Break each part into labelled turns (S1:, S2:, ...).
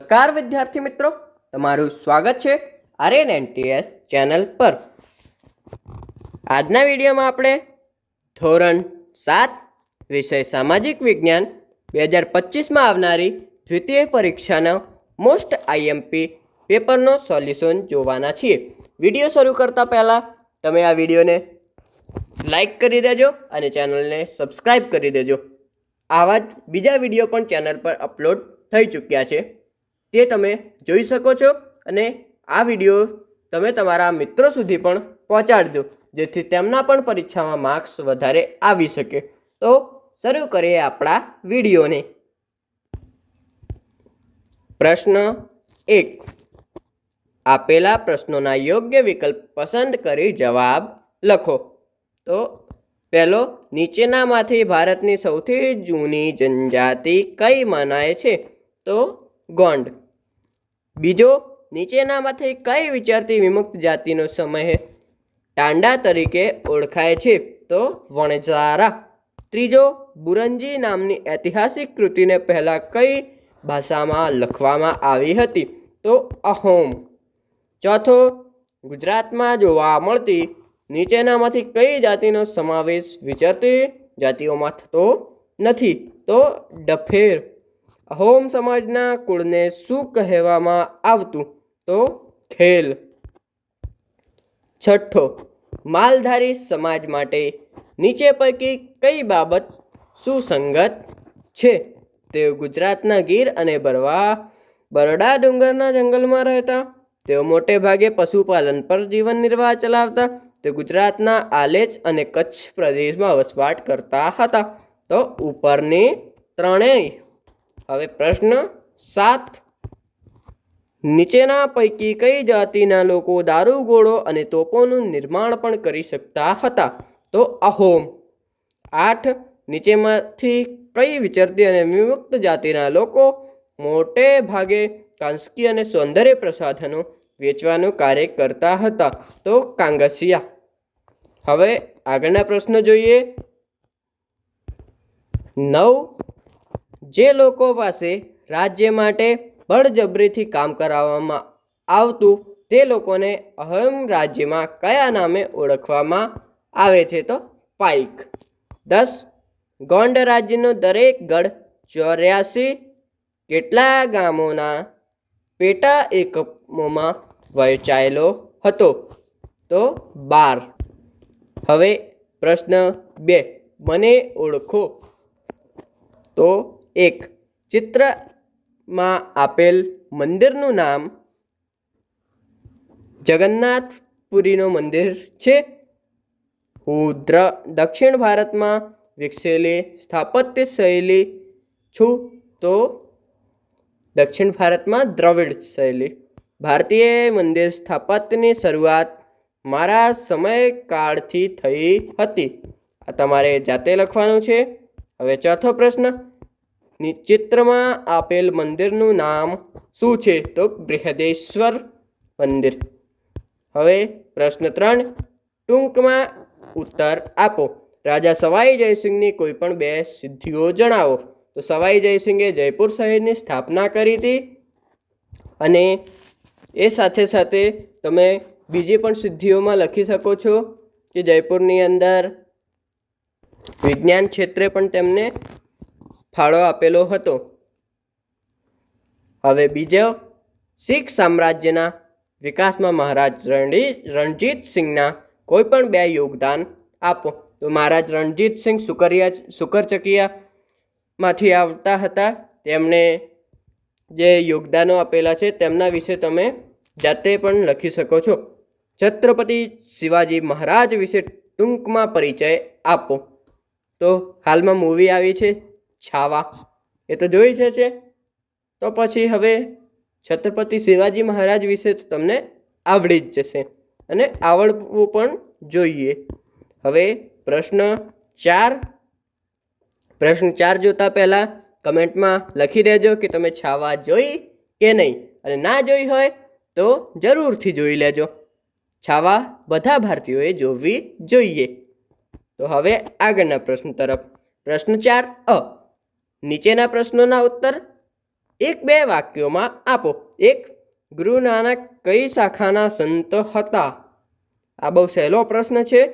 S1: નમસ્કાર વિદ્યાર્થી મિત્રો. તમારું સ્વાગત છે આર્યન એનટીએસ ચેનલ પર. આજના વિડીયોમાં આપણે ધોરણ સાત વિષય સામાજિક વિજ્ઞાન બે હજાર પચીસમાં આવનારી દ્વિતીય પરીક્ષાના મોસ્ટ આઈએમપી પેપરનો સોલ્યુશન જોવાના છીએ. વીડિયો શરૂ કરતાં પહેલાં તમે આ વિડીયોને લાઈક કરી દેજો અને ચેનલને સબસ્ક્રાઈબ કરી દેજો. આવા જ બીજા વીડિયો પણ ચેનલ પર અપલોડ થઈ ચૂક્યા છે. તે તમે જોઈ શકો છો અને આ વીડિયો તમે તમારા મિત્રો સુધી પણ પહોંચાડજો, જેથી તેમના પણ પરીક્ષામાં માર્ક્સ વધારે આવી શકે. તો શરૂ કરીએ આપણા વિડીયોને. પ્રશ્ન એક. આપેલા પ્રશ્નોના યોગ્ય વિકલ્પ પસંદ કરી જવાબ લખો. તો પહેલો, નીચેનામાંથી ભારતની સૌથી જૂની જનજાતિ કઈ મનાય છે? તો ગોંડ. બીજો, નીચેનામાંથી કઈ વિચારતી વિમુક્ત જાતિનો સમય ટાંડા તરીકે ઓળખાય છે તો વણઝારા. ત્રીજો, બુરંજી નામની ઐતિહાસિક કૃતિને પહેલાં કઈ ભાષામાં લખવામાં આવી હતી તો અહોમ. ચોથો, ગુજરાતમાં જોવા મળતી નીચેનામાંથી કઈ જાતિનો સમાવેશ વિચરતી જાતિઓમાં થતો નથી તો ડફેર. અહોમ સમાજના કુળને શું કહેવામાં આવતું. તો ખેલ. છઠ્ઠો, માલધારી સમાજ માટે નીચે પૈકી કઈ બાબત સુસંગત છે? તેઓ ગુજરાતના ગીર અને બરવા, બરડા ડુંગરના જંગલમાં રહેતા. તેઓ મોટે ભાગે પશુપાલન પર જીવન નિર્વાહ ચલાવતા. તે ગુજરાતના આલેચ અને કચ્છ પ્રદેશમાં વસવાટ કરતા હતા. તો ઉપરની ત્રણેય હવે પ્રશ્ન સાત. નીચેના પૈકી કઈ જાતિના લોકો દારૂગોળો અને તોપોનું નિર્માણ પણ કરી શકતા હતા? તો અહોમ આઠ. નીચેમાંથી કઈ વિચરતી અને વિમુક્ત જાતિના લોકો મોટે ભાગે કાંસકી અને સૌંદર્ય પ્રસાધનો વેચવાનું કાર્ય કરતા હતા? તો કાંગસિયા. હવે આગળના પ્રશ્નો જોઈએ. નવ. જે લોકો પાસે રાજ્ય માટે બળજબરીથી કામ કરાવવામાં આવતું તે લોકોને અહમ રાજ્યમાં કયા નામે ઓળખવામાં આવે છે તો પાઇક. દસ, ગોંડ રાજ્યનો દરેક ગઢ ચોર્યાસી કેટલા ગામોના પેટા એકમોમાં વહેંચાયેલો હતો? તો બાર. હવે પ્રશ્ન બે, મને ઓળખો. તો એક ચિત્રમાં આપેલ મંદિરનું નામ જગન્નાથપુરીનું મંદિર છે. હું દક્ષિણ ભારતમાં વિકસેલી સ્થાપત્ય શૈલી છું તો દક્ષિણ ભારતમાં દ્રવિડ શૈલી. ભારતીય મંદિર સ્થાપત્યની શરૂઆત મારા સમયકાળથી થઈ હતી. આ તમારે જાતે લખવાનું છે. હવે ચોથો પ્રશ્ન. ચિત્રમાં આપેલ મંદિરનું નામ શું છે? તો બૃહદેશ્વર મંદિર. હવે પ્રશ્ન ત્રણ, ટૂંકમાં ઉત્તર આપો. રાજા સવાઈ જયસિંહની કોઈ પણ બે સિદ્ધિઓ જણાવો. તો સવાઈ જયસિંહે જયપુર શહેરની સ્થાપના કરી હતી અને એ સાથે સાથે તમે બીજી પણ સિદ્ધિઓમાં લખી શકો છો કે જયપુરની અંદર વિજ્ઞાન ક્ષેત્રે પણ તેમને ફાળો આપેલો હતો. હવે બીજો, શીખ સામ્રાજ્યના વિકાસમાં મહારાજ રણજી, રણજીત સિંહના કોઈ પણ બે યોગદાન આપો. તો મહારાજ રણજીત સિંહ સુકરિયા, સુકરચકિયામાંથી આવતા હતા. તેમણે જે યોગદાનો આપેલા છે, તેમના વિશે તમે જાતે પણ લખી શકો છો. છત્રપતિ શિવાજી મહારાજ વિશે ટૂંકમાં પરિચય આપો. તો હાલમાં મૂવી આવી છે. છાવા. એ તો જોઈ છે છે. તો પછી હવે છત્રપતિ શિવાજી મહારાજ વિશે તો તમને આવડી જ જશે. અને આવડવું પણ જોઈએ. હવે પ્રશ્ન ચાર. પ્રશ્ન ચાર જોતા પહેલાં કમેન્ટમાં લખી દેજો કે તમે છાવા જોઈ કે નહીં. અને ના જોઈ હોય તો જરૂરથી જોઈ લેજો. છાવા બધા ભારતીયોએ જોવી જોઈએ. તો હવે આગળના પ્રશ્ન તરફ. પ્રશ્ન ચાર અ. નીચેના પ્રશ્નોના ઉત્તર એક બે વાક્યોમાં આપો. એક ગુરુ નાનક કઈ શાખાના સંત હતા? આ બહુ સહેલો પ્રશ્ન છે.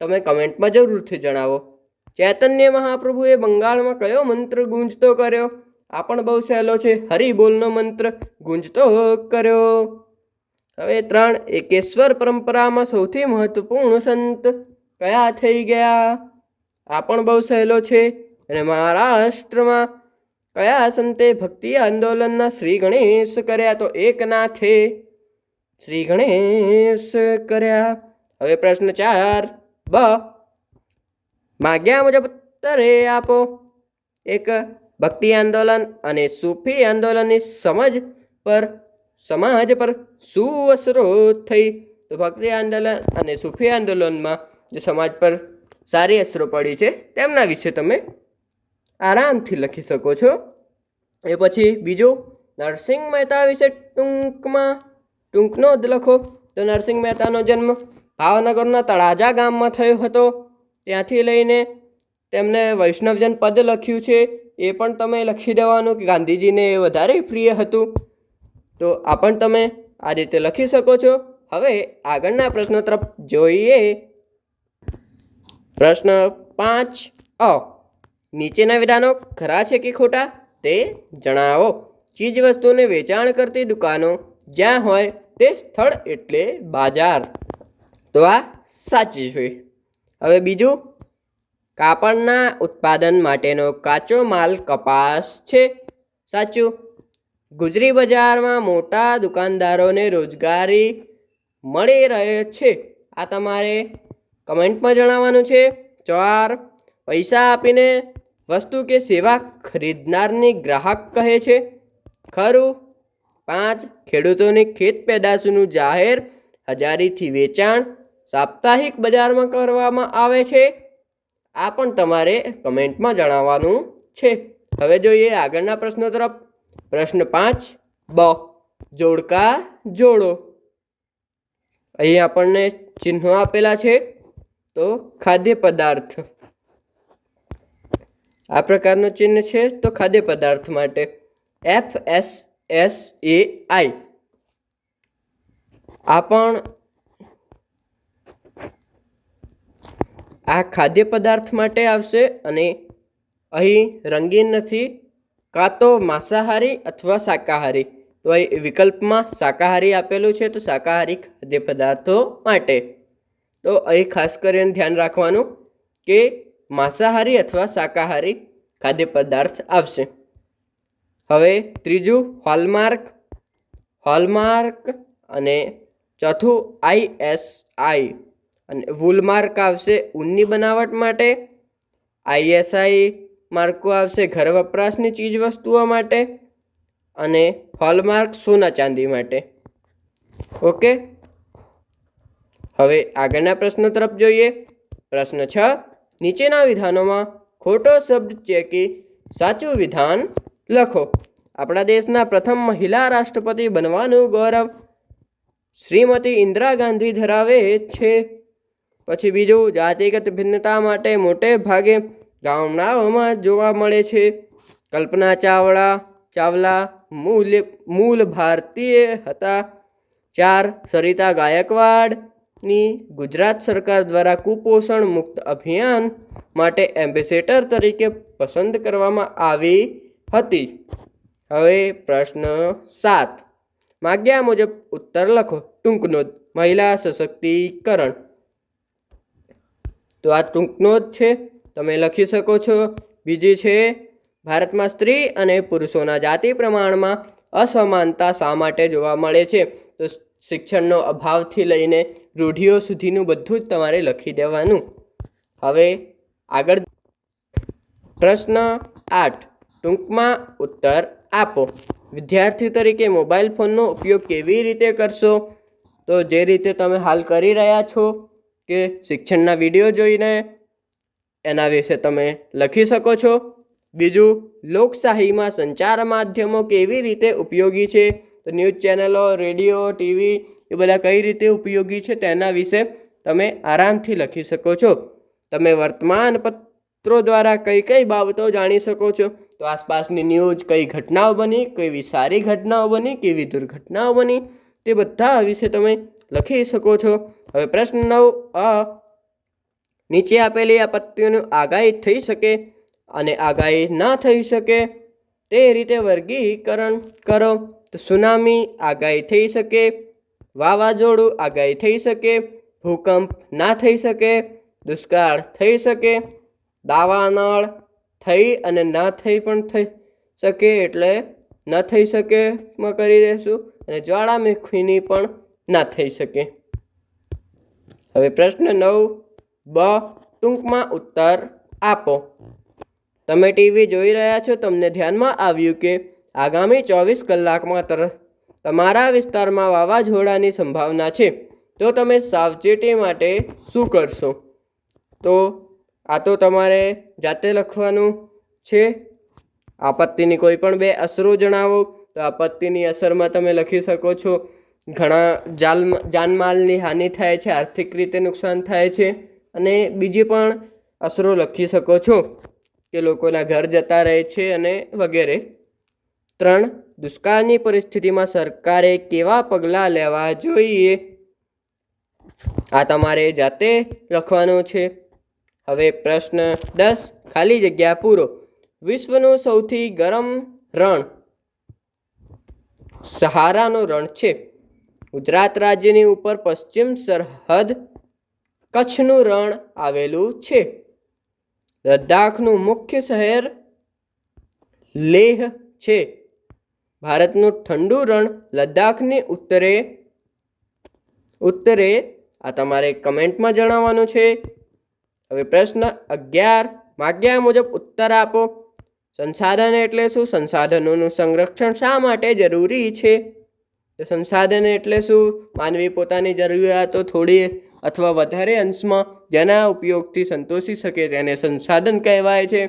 S1: તમે કમેન્ટમાં જરૂરથી જણાવો. ચૈતન્ય મહાપ્રભુએ બંગાળમાં કયો મંત્ર ગુંજતો કર્યો? આ પણ બહુ સહેલો છે. હરિબોલનો મંત્ર ગુંજતો કર્યો. હવે ત્રણ, એકેશ્વર પરંપરામાં સૌથી મહત્વપૂર્ણ સંત કયા થઈ ગયા? આ પણ બહુ સહેલો છે. અને મહારાષ્ટ્રમાં કયા સંતે ભક્તિ આંદોલનના શ્રી ગણેશ કર્યા? તો એકનાથે શ્રી ગણેશ કર્યા. હવે પ્રશ્ન ચાર. બ. માગ્યા મુજબ ઉત્તરે આપો. એક, ભક્તિ આંદોલન અને સૂફી આંદોલનની સમજ પર, સમાજ પર શું અસરો થઈ? તો ભક્તિ આંદોલન અને સૂફી આંદોલનમાં જે સમાજ પર સારી અસરો પડી છે, તેમના વિશે તમે આરામથી લખી શકો છો. એ પછી બીજું, નરસિંહ મહેતા વિશે ટૂંકમાં, ટૂંકનો જ લખો. તો નરસિંહ મહેતાનો જન્મ ભાવનગરના તળાજા ગામમાં થયો હતો. ત્યાંથી લઈને તેમને વૈષ્ણવજન પદ લખ્યું છે. એ પણ તમે લખી દેવાનું કે ગાંધીજીને એ વધારે પ્રિય હતું. તો આ પણ તમે આ રીતે લખી શકો છો. હવે આગળના પ્રશ્નો તરફ જોઈએ. પ્રશ્ન પાંચ અ નીચેના વિધાનો ખરા છે કે ખોટા તે જણાવો. ચીજ વસ્તુને વેચાણ કરતી દુકાનો જ્યાં હોય તે સ્થળ એટલે બાજાર. તો આ સાચી છે. હવે બીજું, કાપડના ઉત્પાદન માટેનો કાચો માલ કપાસ છે. સાચું, ગુજરી બજારમાં મોટા દુકાનદારોને રોજગારી મળી રહે છે. આ તમારે કમેન્ટમાં જણાવવાનું છે. ચાર પૈસા આપીને વસ્તુ કે સેવા ખરીદનારની ગ્રાહક કહે છે, ખરું. પાંચ, ખેડૂતોની ખેત પેદાશોનું જાહેર હજારીથી વેચાણ સાપ્તાહિક બજારમાં કરવામાં આવે છે. આ પણ તમારે કમેન્ટમાં જણાવવાનું છે. હવે જોઈએ આગળના પ્રશ્નો તરફ. પ્રશ્ન પાંચ, બ, જોડકા જોડો. અહીં આપણને ચિહ્નો આપેલા છે. તો ખાદ્ય પદાર્થ. આ પ્રકારનું ચિહ્ન છે તો ખાદ્ય પદાર્થ માટે. F S S A I આ પણ આ ખાદ્ય પદાર્થ માટે આવશે અને અહીં રંગીન નથી, કાં તો માંસાહારી અથવા શાકાહારી. તો અહીં વિકલ્પમાં શાકાહારી આપેલું છે તો શાકાહારી ખાદ્ય પદાર્થો માટે. તો અહીં ખાસ કરીને ધ્યાન રાખવાનું કે માંસાહારી અથવા શાકાહારી ખાદ્ય પદાર્થ આવશે. હવે ત્રીજું હોલમાર્ક. હોલમાર્ક અને ચોથું આઈ એસ આઈ. અને વૂલમાર્ક આવશે ઊનની બનાવટ માટે. આઈએસઆઈ માર્કો આવશે ઘર વપરાશની ચીજ વસ્તુઓ માટે. અને હોલમાર્ક સોના ચાંદી માટે. ઓકે? હવે આગળના પ્રશ્નો તરફ જોઈએ. પ્રશ્ન છ. નીચેના વિધાનોમાં ખોટો શબ્દ ચેકી સાચું વિધાન લખો. આપણા દેશના પ્રથમ મહિલા રાષ્ટ્રપતિ બનવાનું ગૌરવ શ્રીમતી ઇન્દિરા ગાંધી ધરાવે છે. પછી બીજું, જાતિગત ભિન્નતા માટે મોટે ભાગે ગામડાઓમાં જોવા મળે છે. કલ્પના ચાવડા, ચાવલા મૂલ મૂળ ભારતીય હતા. ચાર, સરિતા ગાયકવાડની ગુજરાત સરકાર દ્વારા કુપોષણ મુક્ત અભિયાન માટે એમ્બેસેડર તરીકે પસંદ કરવામાં આવી હતી. હવે પ્રશ્ન સાત. માગ્યા મુજબ ઉત્તર લખો. ટૂંકનો મહિલા સશક્તિકરણ. તો આ ટૂંકનો જ છે. તમે લખી શકો છો. બીજી છે, ભારતમાં સ્ત્રી અને પુરુષોના જાતિ પ્રમાણમાં અસમાનતા શા માટે જોવા મળે છે? તો શિક્ષણનો અભાવથી લઈને રૂઢિઓ સુધીનું બધું જ તમારે લખી દેવાનું. હવે આગળ. પ્રશ્ન આઠ. ટૂંકમાં ઉત્તર આપો. વિદ્યાર્થી તરીકે મોબાઈલ ફોનનો ઉપયોગ કેવી રીતે કરશો? તો જે રીતે તમે હાલ કરી રહ્યા છો કે શિક્ષણના વીડિયો જોઈને એના વિશે તમે લખી શકો છો. બીજું, લોકશાહીમાં સંચાર માધ્યમો કેવી રીતે ઉપયોગી છે? તો ન્યૂઝ ચેનલો, રેડિયો, ટીવી એ બધા કઈ રીતે ઉપયોગી છે તેના વિશે તમે આરામથી લખી શકો છો. તમે વર્તમાન પત્રો દ્વારા કઈ કઈ બાબતો જાણી શકો છો. તો આસપાસની ન્યૂઝ કઈ ઘટનાઓ બની, કેવી સારી ઘટનાઓ બની, કેવી દુર્ઘટનાઓ બની, તે બધા વિશે તમે લખી શકો છો. હવે પ્રશ્ન નવ અ, નીચે આપેલી આપત્તિઓનું આગાહી થઈ શકે અને આગાહી ના થઈ શકે? તે રીતે વર્ગીકરણ કરો. તો સુનામી આગાહી થઈ શકે, વાવાઝોડું આગાહી થઈ શકે, ભૂકંપ ના થઈ શકે, દુષ્કાળ થઈ શકે, દાવાનળ થઈ અને ના થઈ પણ થઈ શકે એટલે ન થઈ શકે કરી દઈશું અને જ્વાળામુખીની પણ ના થઈ શકે. હવે પ્રશ્ન નવ બ ટૂંકમાં ઉત્તર આપો. તમે ટીવી જોઈ રહ્યા છો, તમને ધ્યાનમાં આવ્યું કે આગામી ચોવીસ કલાકમાં તર, તમારા વિસ્તારમાં વાવાઝોડાની સંભાવના છે. તો તમે સાવચેતી માટે શું કરશો? તો, આ તો તમારે જાતે લખવાનું છે. આપત્તિની કોઈ પણ બે અસરો જણાવો. તો આપત્તિની અસરમાં તમે લખી શકો છો, ઘણા જાલ, જાનમાલની હાનિ થાય છે, આર્થિક રીતે નુકસાન થાય છે અને બીજી પણ અસરો લખી શકો છો. કે લોકોના ઘર જતા રહે છે અને વગેરે. ત્રણ, દુષ્કાળની પરિસ્થિતિમાં સરકારે કેવા પગલાં લેવા જોઈએ? આ તમારે જાતે લખવાનું છે. હવે પ્રશ્ન દસ, ખાલી જગ્યા પૂરો. વિશ્વનું સૌથી ગરમ રણ? સહારાનું રણ છે. ગુજરાત રાજ્યની ઉપર પશ્ચિમ સરહદ કચ્છનું રણ આવેલું છે. લદ્દાખનું મુખ્ય શહેર લેહ છે. ભારતનું ઠંડુ રણ લદ્દાખની ઉત્તરે ઉત્તરે, આ તમારે કમેન્ટમાં જણાવવાનું છે. હવે પ્રશ્ન અગિયાર, માગ્યા મુજબ ઉત્તર આપો. સંસાધન એટલે શું? સંસાધનોનું સંરક્ષણ શા માટે જરૂરી છે? સંસાધન એટલે શું? માનવી પોતાની જરૂરિયાતો થોડી અથવા વધારે અંશમાં જેના ઉપયોગથી સંતોષી શકે તેને સંસાધન કહેવાય છે.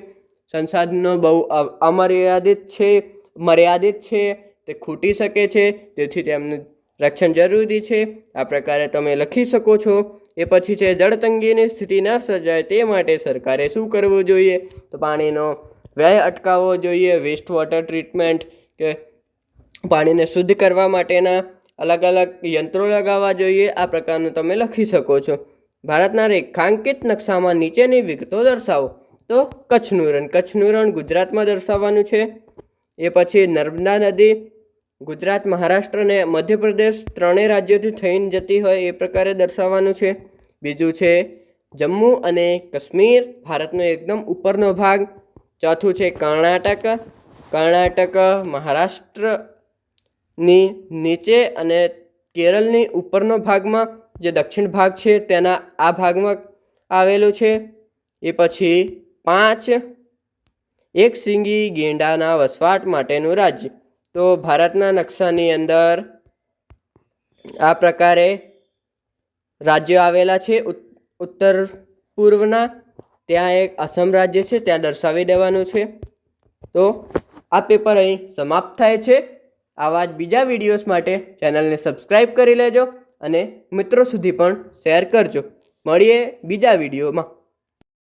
S1: સંસાધનો બહુ અમર્યાદિત છે, મર્યાદિત છે, તે ખૂટી શકે છે, તેથી તેમનું રક્ષણ જરૂરી છે. આ પ્રકારે તમે લખી શકો છો. એ પછી છે જળતંગીની સ્થિતિ ન સર્જાય તે માટે સરકારે શું કરવું જોઈએ? તો પાણીનો વ્યય અટકાવવો જોઈએ વેસ્ટ વોટર ટ્રીટમેન્ટ કે પાણીને શુદ્ધ કરવા માટેના અલગ અલગ યંત્રો લગાવવા જોઈએ, આ પ્રકારનું તમે લખી શકો છો. ભારતના રેખાંકિત નકશામાં નીચેની વિગતો દર્શાવો. તો કચ્છનું રણ કચ્છનું રણ ગુજરાતમાં દર્શાવવાનું છે. એ પછી નર્મદા નદી. ગુજરાત, મહારાષ્ટ્ર અને મધ્યપ્રદેશ ત્રણેય રાજ્યોથી થઈને જતી હોય એ પ્રકારે દર્શાવવાનું છે. બીજું છે જમ્મુ અને કાશ્મીર. ભારતનો એકદમ ઉપરનો ભાગ. ચોથું છે કર્ણાટક. કર્ણાટક મહારાષ્ટ્રની નીચે અને કેરળની ઉપરનો ભાગમાં જે દક્ષિણ ભાગ છે તેના આ ભાગમાં આવેલું છે. એ પછી પાંચ, એક સિંગી ગેંડાના વસવાટ માટેનું રાજ્ય. તો ભારતના નકશાની અંદર આ પ્રકારે રાજ્યો આવેલા છે. ઉત- ઉત્તર પૂર્વના, ત્યાં એક અસમ રાજ્ય છે, ત્યાં દર્શાવી દેવાનું છે. તો આ પેપર અહીં સમાપ્ત થાય છે. આવા જ બીજા વિડીયોઝ માટે ચેનલને સબસ્ક્રાઈબ કરી લેજો અને મિત્રો સુધી પણ શેર કરજો. મળીએ બીજા વિડીયોમાં.